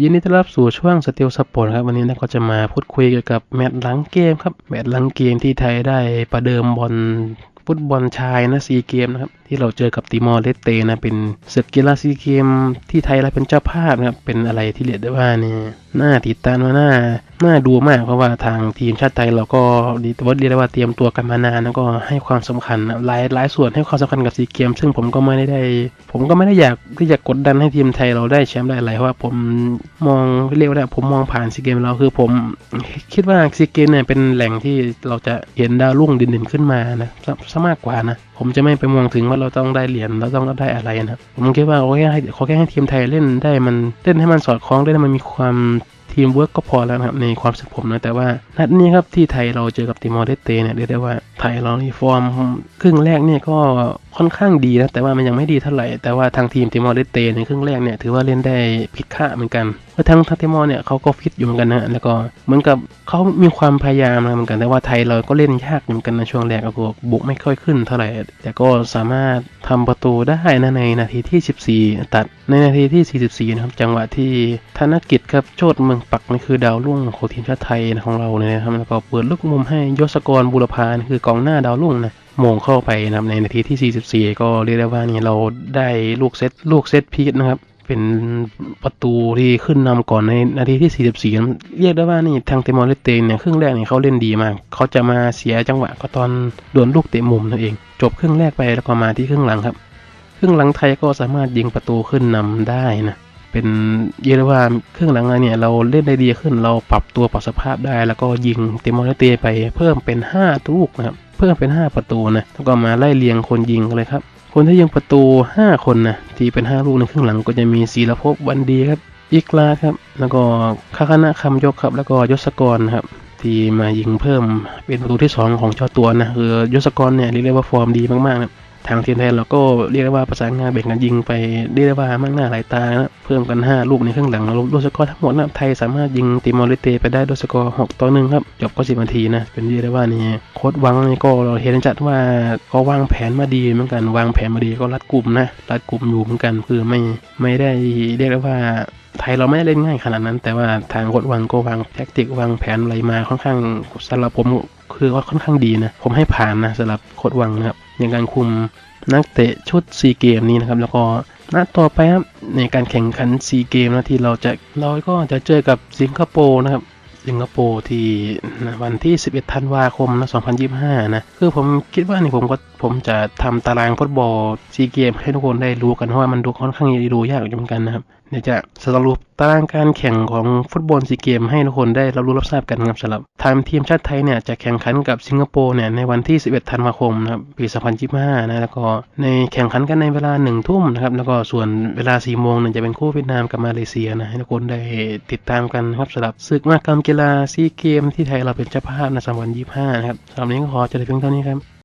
ยินดีต้อนรับสู่ช่วงสติลสปอร์ตครับ วันนี้เราก็จะมาพูดคุยเกี่ยวกับแมตช์หลังเกมครับ แมตช์หลังเกมที่ไทยได้ประเดิมบอลฟุตบอลชายนะซีเกมนะครับ ที่เราเจอกับติมอร์เลสเตนะเป็นศึกกีฬาซีเกมที่ไทยเราเป็นเจ้าภาพนะครับเป็นอะไรที่เรียกได้ว่าเนี่ยน่าติดตามมาน่าน่าดูมากเพราะว่าทางทีมชาติไทยเราก็ดีว่าเรียกได้ว่าเตรียมตัวกันมานานแล้วก็ให้ความสำคัญหลายหลายส่วนให้ความสำคัญกับซีเกม ซึ่งผมก็ไม่ได้ ผมก็ไม่ได้อยากที่จะกดดันให้ทีมไทยเราได้แชมป์ได้อะไรเพราะว่าผมมองเรียกว่าผมมองผ่านซีเกมเราคือผมคิดว่าซีเกมเนี่ยเป็นแหล่งที่เราจะเห็นดาวรุ่งเด่นๆขึ้นมานะซะมากกว่านะ ผมจะไม่ไปมองถึงว่าเราต้องได้เหรียญเราต้องได้อะไรนะผมคิดว่าโอเคให้ขอแค่ให้ทีมไทยเล่นได้มันเล่นให้มันสอดคล้องได้มันมีความทีมเวิร์กก็พอแล้วนะครับในความสึกผมนะแต่ว่านัดนี้ครับที่ไทยเราเจอกับติมอร์เลสเตเนี่ยเรียกได้ว่าไทยเรานี่ฟอร์มครึ่งแรกเนี่ยก็ ค่อนข้างดีนะ แต่ว่ามันยังไม่ดีเท่าไหร่ แต่ว่าทางทีมติมอร์เลสเตในครึ่งแรกเนี่ยถือว่าเล่นได้ผิดคาดเหมือนกันเพราะทางทางติมอร์เนี่ยเขาก็ฟิตอยู่เหมือนกันนะแล้วก็เหมือนกับเขามีความพยายามนะเหมือนกัน แต่ว่าไทยเราก็เล่นยากเหมือนกันในช่วงแรกก็บุกไม่ค่อยขึ้นเท่าไหร่ แต่ก็สามารถทำประตูได้นะในนาทีที่ 14 ตัดในนาทีที่ 44 นะครับจังหวะที่ธนกิจครับโชดเมืองปักนี่คือดาวรุ่งของทีมชาติไทยของเราเลยนะครับแล้วก็เปิดลูกมุมให้ยศกรบุรพานคือกองหน้าดาวรุ่งนะ มงเข้าไปนะครับในนาทีที่ 44 ก็เรียกได้ว่านี่เราได้ลูกเซตลูกเซตพีชนะครับ เป็นประตูที่ขึ้นนำก่อนในนาทีที่ 44 เรียกได้ว่านี่ทางเตมอร์เลเตเนี่ยครึ่งแรกเนี่ยเขาเล่นดีมาก เขาจะมาเสียจังหวะก็ตอนโดนลูกเตะมุมนั่นเอง จบครึ่งแรกไปแล้วก็มาที่ครึ่งหลังครับ ครึ่งหลังไทยก็สามารถยิงประตูขึ้นนำได้นะเป็นเรียกได้ว่าครึ่งหลังเนี่ยเราเล่นได้ดีขึ้นเราปรับตัวปรับสภาพได้ แล้วก็ยิงเตมอร์เลเตไปเพิ่มเป็น 5 ลูกนะครับ พิ่มเป็น 5 ประตูนะแล้วก็มาไล่เลียงคนยิงกันเลยครับ คนที่ยิงประตู 5 คนนะที่เป็น 5 ลูกในครึ่งหลังก็จะมีศีรภพวันดีครับอิกลาครับ แล้วก็คาคณะคำยกครับ แล้วก็ยศกรครับที่มายิงเพิ่มเป็นประตูที่ 2 ของเจ้าตัวนะคือยศกรเนี่ยเรียกได้ว่าฟอร์มดีมากๆนะ ทางทีมไทยเราก็เรียกได้ว่าประสานงานแบ่งกันยิงไปเรียกได้ว่ามากหน้าหลายตานะเพิ่มกัน 5 ลูกในครึ่งหลังเราด้วยสกอร์ทั้งหมดนะไทยสามารถยิงติมอร์เลเตไปได้ด้วยสกอร์6ต่อ1ครับจบก็10นาทีนะเป็นเรียกได้ว่านี่โค้ดวังนี่ก็เราเห็นจัดว่าก็วางแผนมาดีเหมือนกันวางแผนมาดีก็รัดกลุ่มนะรัดกลุ่มอยู่เหมือนกันคือไม่ไม่ได้เรียกได้ว่า ไทยเราไม่ได้เล่นง่ายขนาดนั้น แต่ว่าทางโค้ดวังก็วางแท็กติกวางแผนอะไรมาค่อนข้างสำหรับผมคือว่าค่อนข้างดีนะ ผมให้ผ่านนะสำหรับโค้ดวังนะครับอย่างการคุมนักเตะชุดซีเกมนี้นะครับ แล้วก็นัดต่อไปครับในการแข่งขันซีเกมนะที่เราจะเราก็จะเจอกับสิงคโปร์นะครับ สิงคโปร์ที่วันที่ 11 ธันวาคมนะ2025 นะ คือผมคิดว่านี่ผมก็ผมจะทำตารางฟุตบอลซีเกมให้ทุกคนได้รู้กันเพราะว่ามันดูค่อนข้างดูยากอยู่เหมือนกันนะครับ เดี๋ยวจะสรุป ตารางการแข่งของฟุตบอลซีเกมให้ทุกคนได้รับรู้รับทราบกันครับสำหรับทางทีมชาติไทยเนี่ยจะแข่งขันกับสิงคโปร์เนี่ยในวันที่ 11 ธันวาคมนะครับปี 2025 นะแล้วก็ในแข่งขันกันในเวลา 1 ทุ่มนะครับแล้วก็ส่วนเวลา 4 โมงเนี่ยจะเป็นคู่เวียดนามกับมาเลเซียนะให้ทุกคนได้ติดตามกันครับสำหรับศึกมหกรรมกีฬาซีเกมที่ไทยเราเป็นเจ้าภาพใน2025 นะครับสำหรับนี้ก็ขอจะได้เพียงเท่านี้ครับ